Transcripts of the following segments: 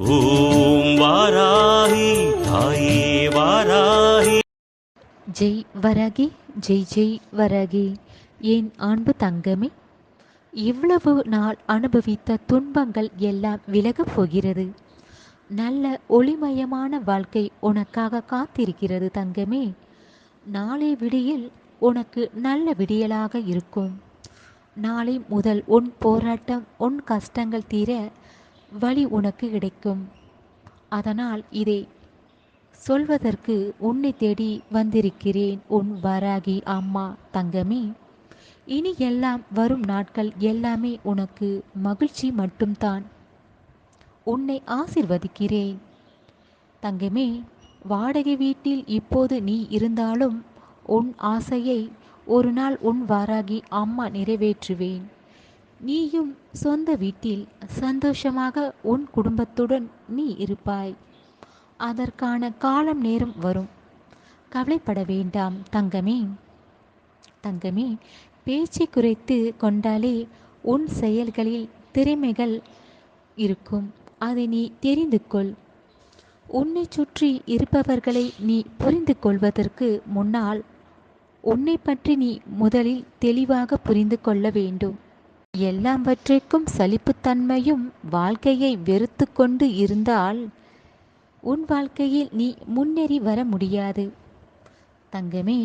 ஓம் வாராகி தாயே வாராகி. ஜெய் வரகி ஜெய் ஜெய் வரகி. என் அன்பு தங்கமே? இவ்வளவு நாள் அனுபவித்த துன்பங்கள் எல்லாம் விலகப் போகிறது. நல்ல ஒளிமயமான வாழ்க்கை உனக்காக காத்திருக்கிறது தங்கமே. நாளை விடியில் உனக்கு நல்ல விடியலாக இருக்கும். நாளை முதல் உன் போராட்டம் உன் கஷ்டங்கள் தீர வழி உனக்கு கிடைக்கும். அதனால் இதை சொல்வதற்கு உன்னை தேடி வந்திருக்கிறேன் உன் வராகி அம்மா தங்கமே. இனி எல்லாம் வரும் நாட்கள் எல்லாமே உனக்கு மகிழ்ச்சி மட்டும்தான். உன்னை ஆசிர்வதிக்கிறேன். தங்கமே வாடகை வீட்டில் இப்போது நீ இருந்தாலும் உன் ஆசையை ஒரு நாள் உன் வாராகி அம்மா நிறைவேற்றுவேன். நீயும் சொந்த வீட்டில் சந்தோஷமாக உன் குடும்பத்துடன் நீ இருப்பாய். அதற்கான காலம் நேரம் வரும். கவலைப்பட வேண்டாம் தங்கமே. தங்கமே பேச்சை குறைத்து கொண்டாலே உன் செயல்களில் திறமைகள் இருக்கும். அதை நீ தெரிந்து கொள். உன்னை சுற்றி இருப்பவர்களை நீ புரிந்து கொள்வதற்கு முன்னால் உன்னை பற்றி நீ முதலில் தெளிவாக புரிந்து கொள்ள வேண்டும். எல்லாவற்றிற்கும் சலிப்புத்தன்மையும் வாழ்க்கையை வெறுத்து கொண்டு இருந்தால் உன் வாழ்க்கையில் நீ முன்னேறி வர முடியாது. தங்கமே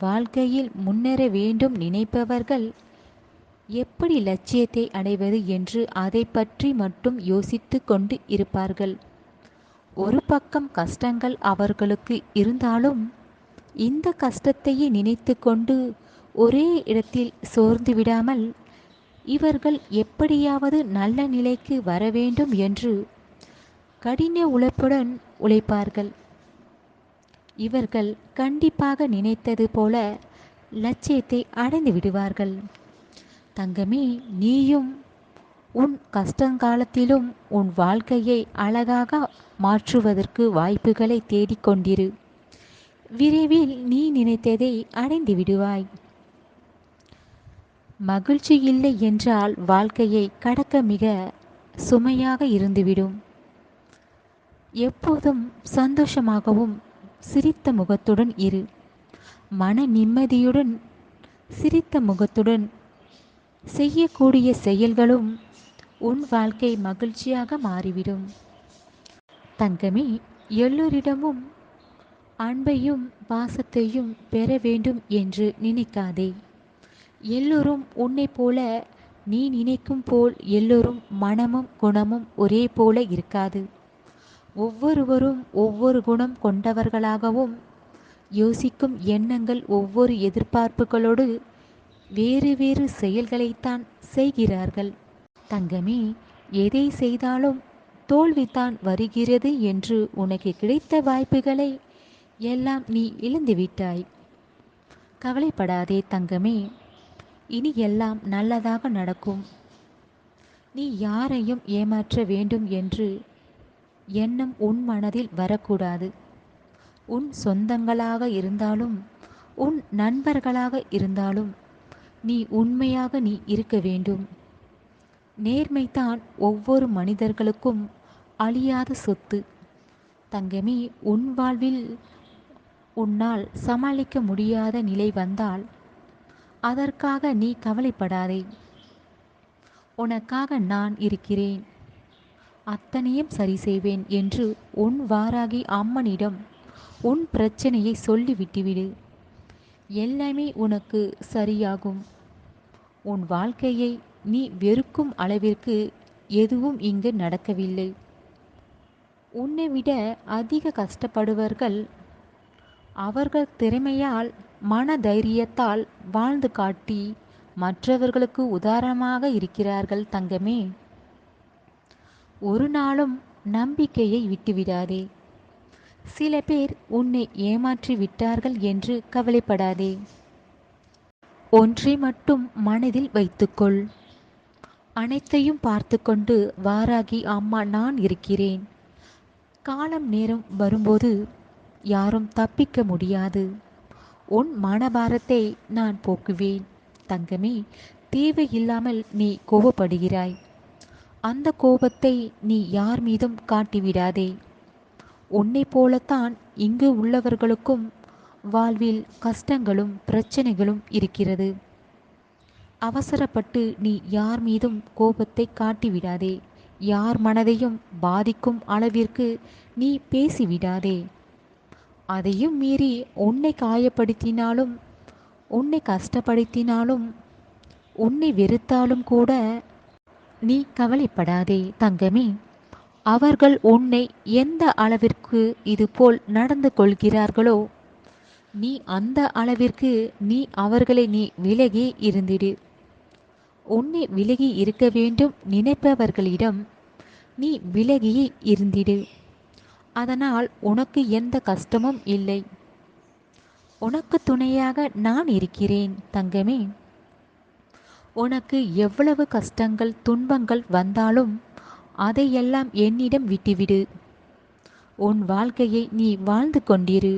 வாழ்க்கையில் முன்னேற வேண்டும் நினைப்பவர்கள் எப்படி லட்சியத்தை அடைவது என்று அதை பற்றி மட்டும் யோசித்து கொண்டு இருப்பார்கள். ஒரு பக்கம் கஷ்டங்கள் அவர்களுக்கு இருந்தாலும் இந்த கஷ்டத்தையே நினைத்து கொண்டு ஒரே இடத்தில் சோர்ந்து விடாமல் இவர்கள் எப்படியாவது நல்ல நிலைக்கு வர வேண்டும் என்று கடின உழைப்புடன் உழைப்பார்கள். இவர்கள் கண்டிப்பாக நினைத்தது போல லட்சியத்தை அடைந்து விடுவார்கள். தங்கமே நீயும் உன் கஷ்டங்காலத்திலும் உன் வாழ்க்கையை அழகாக மாற்றுவதற்கு வாய்ப்புகளை தேடிக்கொண்டிரு. விரைவில் நீ நினைத்ததை அடைந்து விடுவாய். மகிழ்ச்சி இல்லை என்றால் வாழ்க்கையை கடக்க மிக சுமையாக இருந்துவிடும். எப்போதும் சந்தோஷமாகவும் சிரித்த முகத்துடன் இரு. மன நிம்மதியுடன் சிரித்த முகத்துடன் செய்யக்கூடிய செயல்களும் உன் வாழ்க்கை மகிழ்ச்சியாக மாறிவிடும். தங்கமே எல்லோரிடமும் அன்பையும் பாசத்தையும் பெற வேண்டும் என்று நினைக்காதே. எல்லோரும் உன்னை போல நீ நினைக்கும் போல் எல்லோரும் மனமும் குணமும் ஒரே போல இருக்காது. ஒவ்வொருவரும் ஒவ்வொரு குணம் கொண்டவர்களாகவும் யோசிக்கும் எண்ணங்கள் ஒவ்வொரு எதிர்பார்ப்புகளோடு வேறு வேறு செயல்களைத்தான் செய்கிறார்கள். தங்கமே எதை செய்தாலும் தோல்விதான் வருகிறது என்று உனக்கு கிடைத்த வாய்ப்புகளை எல்லாம் நீ இழந்துவிட்டாய். கவலைப்படாதே தங்கமே. இனி எல்லாம் நல்லதாக நடக்கும். நீ யாரையும் ஏமாற்ற வேண்டும் என்று எண்ணம் உன் மனதில் வரக்கூடாது. உன் சொந்தங்களாக இருந்தாலும் உன் நண்பர்களாக இருந்தாலும் நீ உண்மையாக நீ இருக்க வேண்டும். நேர்மைதான் ஒவ்வொரு மனிதர்களுக்கும் அழியாத சொத்து. தங்கமே உன் வாழ்வில் உன்னால் சமாளிக்க முடியாத நிலை வந்தால் அதற்காக நீ கவலைப்படாதே. உனக்காக நான் இருக்கிறேன். அத்தனையும் சரி செய்வேன் என்று உன் வாராகி அம்மனிடம் உன் பிரச்சனையை சொல்லி விட்டுவிடு எல்லாமே உனக்கு சரியாகும். உன் வாழ்க்கையை நீ வெறுக்கும் அளவிற்கு எதுவும் இங்கு நடக்கவில்லை. உன்னை விட அதிக கஷ்டப்படுவர்கள் அவர்கள் திறமையால் மன தைரியத்தால் வாழ்ந்து காட்டி மற்றவர்களுக்கு உதாரணமாக இருக்கிறார்கள் தங்கமே. ஒரு நாளும் நம்பிக்கையை விட்டுவிடாதே. சில பேர் உன்னை ஏமாற்றி விட்டார்கள் என்று கவலைப்படாதே. ஒன்றை மட்டும் மனதில் வைத்துக்கொள். அனைத்தையும் பார்த்து கொண்டு வாராகி அம்மா நான் இருக்கிறேன். காலம் நேரம் வரும்போது யாரும் தப்பிக்க முடியாது. உன் மனபாரத்தை நான் போக்குவேன். தங்கமே தேவையில்லாமல் நீ கோபப்படுகிறாய் அந்த கோபத்தை நீ யார் மீதும் காட்டிவிடாதே. உன்னை போலத்தான் இங்கு உள்ளவர்களுக்கும் வாழ்வில் கஷ்டங்களும் பிரச்சனைகளும் இருக்கிறது. அவசரப்பட்டு நீ யார் மீதும் கோபத்தை காட்டிவிடாதே. யார் மனதையும் பாதிக்கும் அளவிற்கு நீ பேசிவிடாதே. அதையும் மீறி உன்னை காயப்படுத்தினாலும் உன்னை கஷ்டப்படுத்தினாலும் உன்னை வெறுத்தாலும் கூட நீ கவலைப்படாதே தங்கமே. அவர்கள் உன்னை எந்த அளவிற்கு இதுபோல் நடந்து கொள்கிறார்களோ நீ அந்த அளவிற்கு நீ அவர்களை நீ விலகி இருந்திடு. உன்னை விலகி இருக்க வேண்டும் நினைப்பவர்களிடம் நீ விலகியே இருந்திடு. அதனால் உனக்கு எந்த கஷ்டமும் இல்லை. உனக்கு துணையாக நான் இருக்கிறேன் தங்கமே. உனக்கு எவ்வளவு கஷ்டங்கள் துன்பங்கள் வந்தாலும் அதையெல்லாம் என்னிடம் விட்டுவிடு. உன் வாழ்க்கையை நீ வாழ்ந்து கொண்டிரு.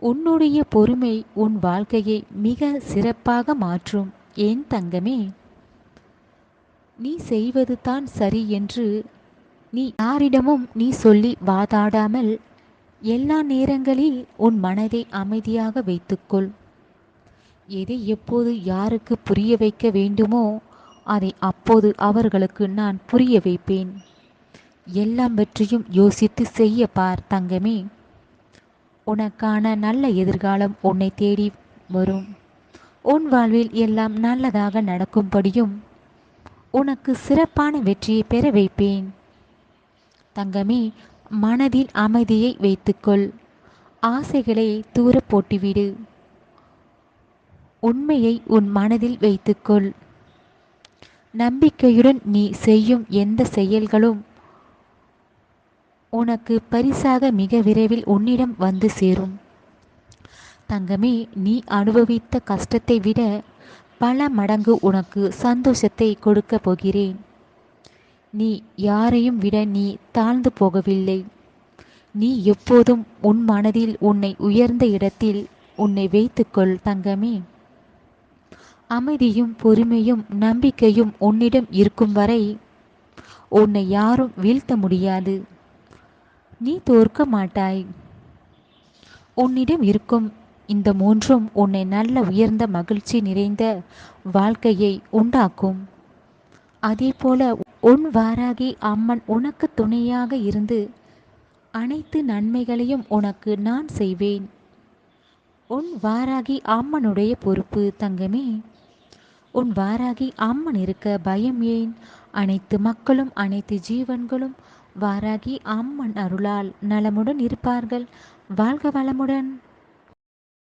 உன்னுடைய பொறுமை உன் வாழ்க்கையை மிக சிறப்பாக மாற்றும் ஏன் தங்கமே? நீ செய்வது தான் சரி என்று நீ யாரிடமும் நீ சொல்லி வாதாடாமல் எல்லா நேரங்களில் உன் மனதை அமைதியாக வைத்துக்கொள். எதை எப்போது யாருக்கு புரிய வைக்க வேண்டுமோ அதை அப்போது அவர்களுக்கு நான் புரிய வைப்பேன். எல்லாவற்றையும் யோசித்து செய்ய பார் தங்கமே. உனக்கான நல்ல எதிர்காலம் உன்னை தேடி வரும். உன் வாழ்வில் எல்லாம் நல்லதாக நடக்கும்படியும் உனக்கு சிறப்பான வெற்றியை பெற வைப்பேன். தங்கமே மனதில் அமைதியை வைத்துக்கொள். ஆசைகளை தூர போட்டுவிடு. உண்மையை உன் மனதில் வைத்துக்கொள். நம்பிக்கையுடன் நீ செய்யும் எந்த செயல்களும் உனக்கு பரிசாக மிக விரைவில் உன்னிடம் வந்து சேரும். தங்கமே நீ அனுபவித்த கஷ்டத்தை விட பல மடங்கு உனக்கு சந்தோஷத்தை கொடுக்க போகிறேன். நீ யாரையும் விட நீ தாழ்ந்து போகவில்லை. நீ எப்போதும் உன் மனதில் உன்னை உயர்ந்த இடத்தில் உன்னை வைத்துக்கொள் தங்கமே. அமைதியும் பொறுமையும் நம்பிக்கையும் உன்னிடம் இருக்கும் வரை உன்னை யாரும் வீழ்த்த முடியாது. நீ தோற்க மாட்டாய். உன்னிடம் இருக்கும் இந்த மூன்றும் உன்னை நல்ல உயர்ந்த மகிழ்ச்சி நிறைந்த வாழ்க்கையை உண்டாக்கும். அதேபோல உன் வாராகி அம்மன் உனக்கு துணையாக இருந்து அனைத்து நன்மைகளையும் உனக்கு நான் செய்வேன். உன் வாராகி அம்மனுடைய பொறுப்பு தங்கமே. உன் வாராகி அம்மன் இருக்க பயம் ஏன்? அனைத்து மக்களும் அனைத்து ஜீவன்களும் வாராகி அம்மன் அருளால் நலமுடன் இருப்பார்கள். வாழ்க வளமுடன்.